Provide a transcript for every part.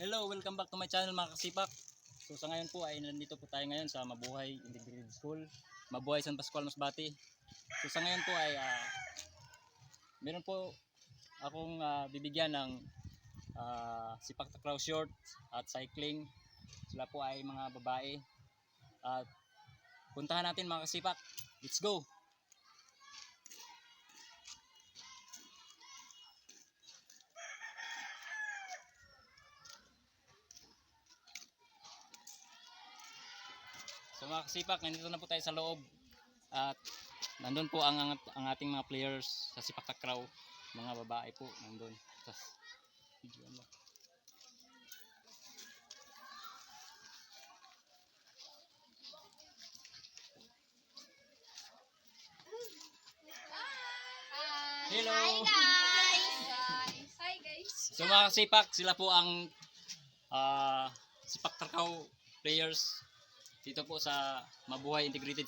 Hello, welcome back to my channel mga kasipak. So sa ngayon po ay nandito po tayo ngayon sa Mabuhay Integrated School, Mabuhay San Pascual Masbate. So sa ngayon po ay ah, meron po akong ah, bibigyan ng ah, sipak takraw short at cycling. Sila po ay mga babae. At puntahan natin mga kasipak. Let's go! Mga kasipak, nandito na po tayo sa loob. At nandun po ang, ang, ang ating mga players sa Sipak Takraw. Mga babae po nandun. Tas, video mo. Hello! Hi guys! Hi guys! So mga kasipak, sila po ang ah, Sipak Takraw players dito po sa Mabuhay Integrated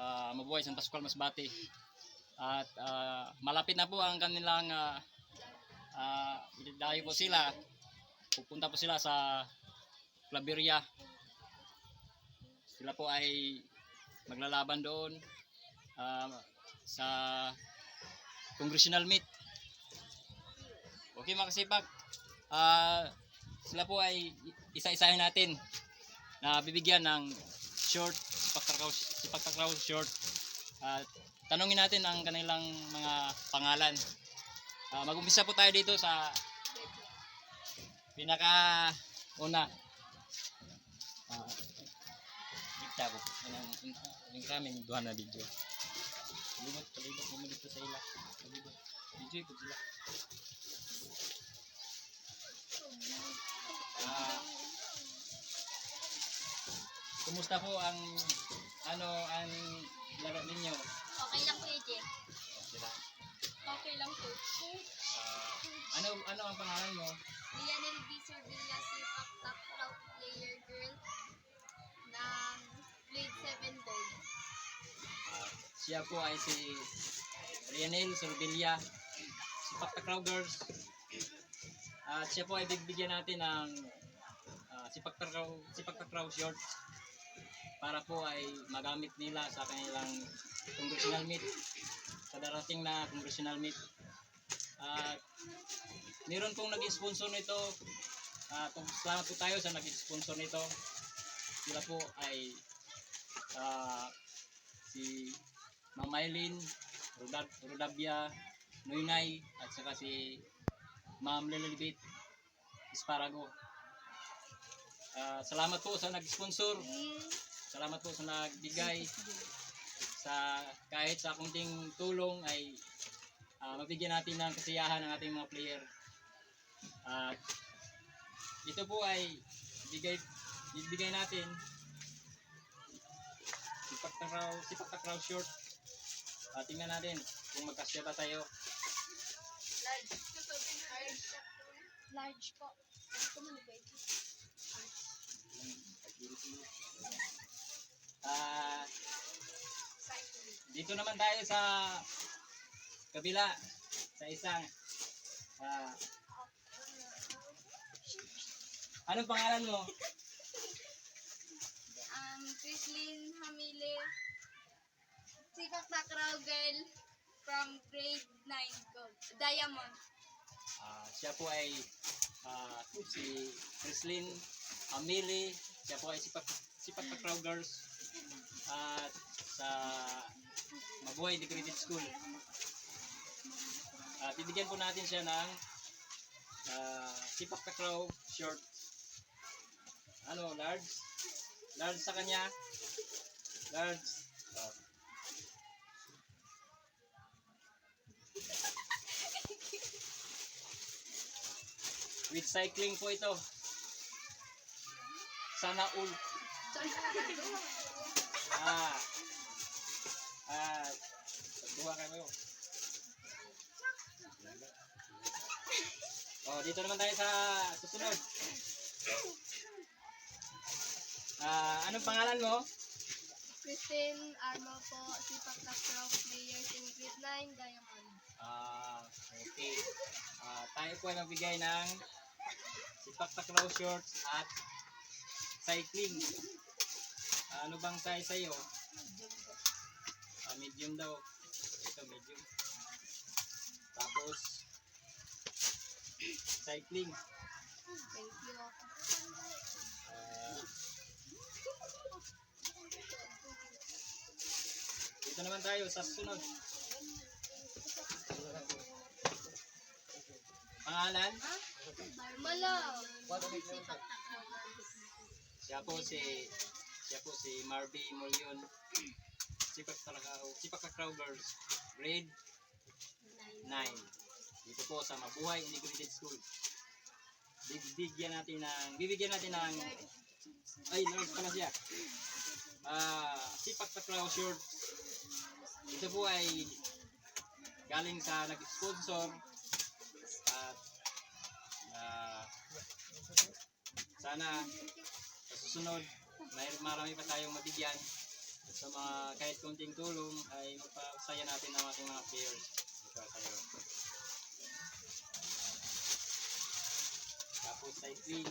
ah, Mabuhay San Pascual Masbate. At ah, malapit na po ang kanilang uh, dayo po sila. Pupunta po sila sa Claveria. Sila po ay maglalaban doon ah, sa congressional meet. Okay mga kasipak. Ah, sila po ay isa-isahin natin na bibigyan ng short sipagtakraw sipagtakraw short. At tanungin natin ang kanilang mga pangalan. Ah, mag-umpisa po tayo dito sa pinaka una. Uh, dito ko ang kami duha na video. Palibot palibot mo dito sa ila. Palibot. Video po sila Kumusta po ang ano ang laro ninyo? Okay lang po AJ. Sila. Okay lang po. Ah, ano ano ang pangalan mo? Lionel B. Servilla si Paktak Proud Player Girl ng grade 7 gold. Ah, siya po ay si Rianel Sorbilla, si Paktakraw Girls. At siya po ay bibigyan natin ng ah, si Paktakraw si Paktakraw shorts para po ay magamit nila sa kanilang congressional meet sa darating na congressional meet. At meron pong nag-sponsor nito. At salamat po tayo sa nag-sponsor nito. Sila po ay ah, si Ma'am Maylin, Rodab Rodabia, Noynay, at saka si Ma'am Lilibit Isparago. Ah, salamat po sa nag-sponsor. Salamat po sa nagbigay sa kahit sa kunting tulong ay ah, mabigyan natin ng kasiyahan ng ating mga player. At ito po ay bigay bibigay natin si Paktakraw, si Paktakraw short. Ah, tingnan natin kung magkasya ba tayo. Large. Large po. Dito naman tayo sa kabila sa isang ah, anong pangalan mo? Um, Chrislyn Hamile. Si Paktak Raw Girl from grade 9 gold. Diamond. Ah, siya po ay ah, si Chrislyn Amili. Siya po ay na Crow Girls at sa Mabuhay Integrated School. At bibigyan po natin siya ng ah, sipak crow short. Ano, large? Large sa kanya? Large. Oh. With cycling po ito. Sana all. Kayo. Oh, dito naman tayo sa susunod. Ah, anong pangalan mo? Christine Armo po. Si Paktak Raw Player in grade 9 Diamond. Ah, okay. Ah, tayo po ay magbigay ng sipak takraw shorts at cycling. ano bang size sa'yo? Ah, medium daw. Ito, medium. Tapos, cycling. Thank you. Ah, dito naman tayo sa sunod. Pangalan? Girls. Siya po si siya po si Marby Mulyon. Sipak talaga Sipak Takraw Girls. Grade 9. Dito po sa Mabuhay Integrated School. Bibigyan natin ng bibigyan natin ng ay nerd pala siya. Ah, Sipak Takraw short. Ito po ay galing sa nag-sponsor at ah, sana sa susunod may marami pa tayong mabigyan sa mga kahit konting tulong ay magpasaya natin ang ating mga players tayo tapos cycling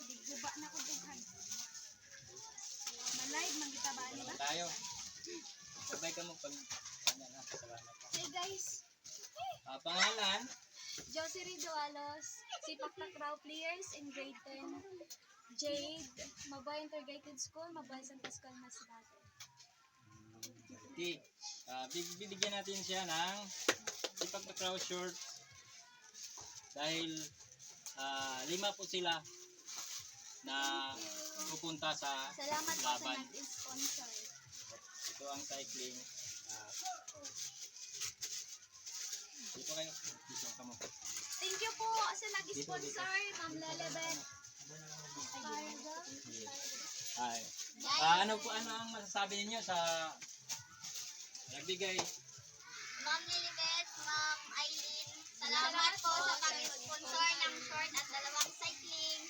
Guba na ko dughan. Malive man kita ba? Naman tayo. Sabay ka mo pag ano na salamat Hey guys, Ah, pangalan? Josie Ridualos, Sipak Takraw Players in grade 10. Jade, Mabay Integrated School, Mabay San Pascual Masbate. Okay. Ah, big- bibigyan natin siya ng crow short dahil ah, lima po sila na pupunta sa Salamat po sa laban. nag-sponsor. Ito ang cycling. Ah, dito kayo. Dito ka mo. Thank you po sa nag-sponsor, Ma'am Lelebet. Carga. Ay. Ah, ano po ano ang masasabi niyo sa nagbigay Ma'am Lilibet, Ma'am Eileen, salamat po sa pag-sponsor ng short at dalawang cycling.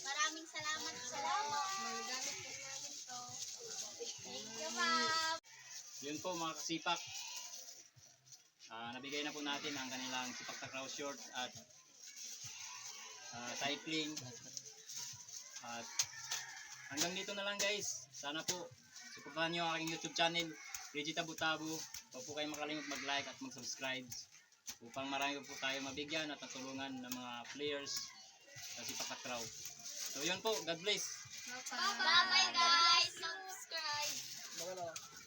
Maraming salamat. Salamat. Magagamit po namin to. Thank you, Ma'am. Yun po mga kasipak. Ah, nabigay na po natin ang kanilang sipak takraw short at ah, cycling. At hanggang dito na lang guys. Sana po suportahan niyo ang aking YouTube channel, Reggie Tabu Tabu. Huwag po kayong makalimut mag-like at mag-subscribe upang marami po tayo mabigyan at natulungan ng mga players sa sipak takraw. So yun po, God bless. Bye-bye, guys. Subscribe.